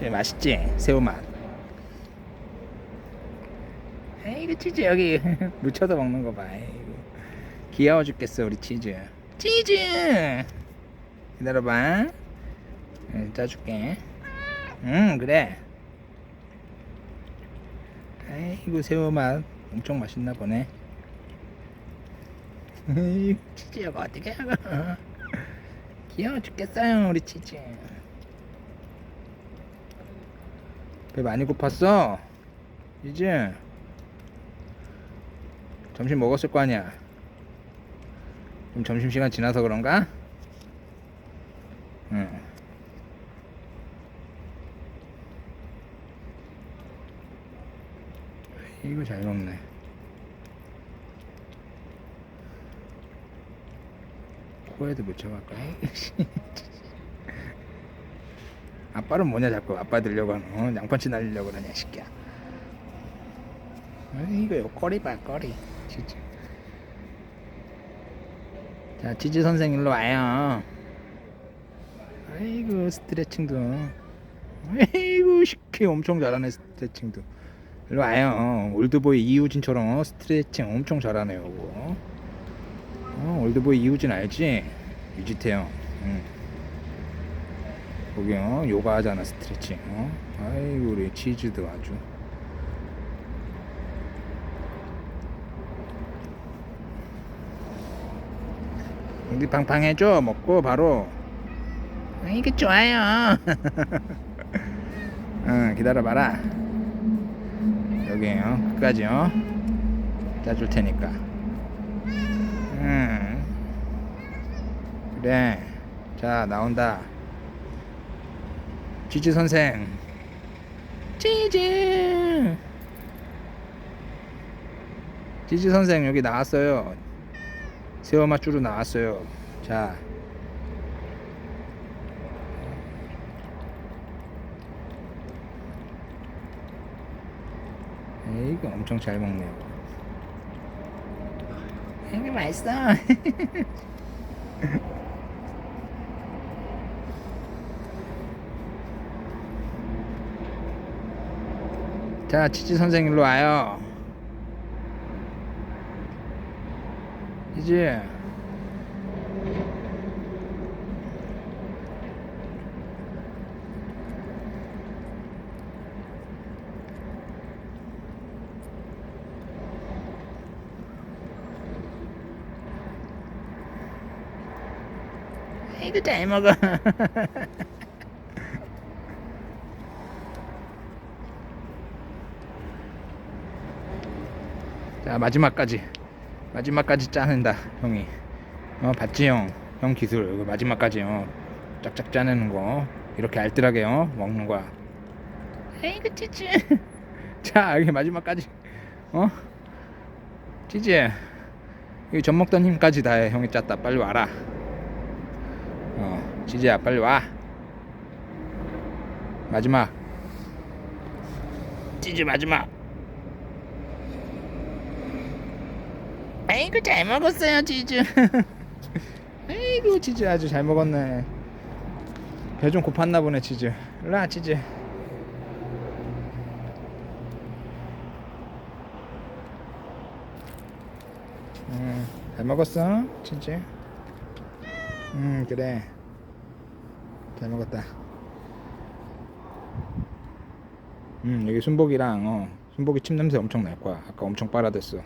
제일 맛있지? 새우맛. 에이구 치즈 여기 묻혀서 먹는 거 봐. 에이구. 귀여워 죽겠어 우리 치즈. 치즈. 기다려봐. 응, 짜줄게. 응 그래. 아이고 새우맛 엄청 맛있나 보네. 에이, 치즈가 어떻게 하고 귀여워 죽겠어요 우리 치즈. 배 많이 고팠어? 이제 점심 먹었을 거 아니야? 좀 점심시간 지나서 그런가? 응. 이거 잘 먹네. 코에도 묻혀갈까? 아빠는 뭐냐 자꾸 아빠 들려고 하는 어? 양펀치 날리려고 그러냐 새끼야 아이, 이거 꼬리 봐 꼬리 치즈 자 치즈 선생 일로 와요 아이고 스트레칭도 아이고 시키 엄청 잘하네 스트레칭도 일로 와요 올드보이 이우진처럼 스트레칭 엄청 잘하네요. 어, 올드보이 이우진 알지? 유지태형 응. 거기 어 요가 하잖아 스트레칭. 어? 아이고 우리 치즈도 아주. 우리 팡팡해줘 먹고 바로. 이게 좋아요. 응 기다려봐라. 여기 어 끝까지 어? 짜줄 테니까. 응. 그래. 자 나온다 치즈 선생. 치즈 치즈 선생 여기 나왔어요. 새우 맛 주로 나왔어요. 자. 이거 엄청 잘 먹네요. 이게 맛있어 자, 치즈 선생 일로 와요. 치즈. 이거 잘 먹어. 자 마지막까지. 마지막까지 짜낸다 형이. 어 봤지 형? 형 기술. 이거 마지막까지 어. 짝짝 짜내는 거. 이렇게 알뜰하게 어 먹는 거야. 에이그 치즈. 자 여기 마지막까지. 어? 치즈 이거 젖 먹던 힘까지 다 해. 형이 짰다. 빨리 와라. 어 치즈야 빨리 와. 마지막. 치즈 마지막 아이고 잘 먹었어요 치즈 아이고 치즈 아주 잘 먹었네. 배 좀 고팠나 보네 치즈 일로와 치즈 음, 잘 먹었어 치즈 음 그래. 잘 먹었다. 음 여기 순복이랑 어 순복이 침 냄새 엄청 날 거야. 아까 엄청 빨아댔어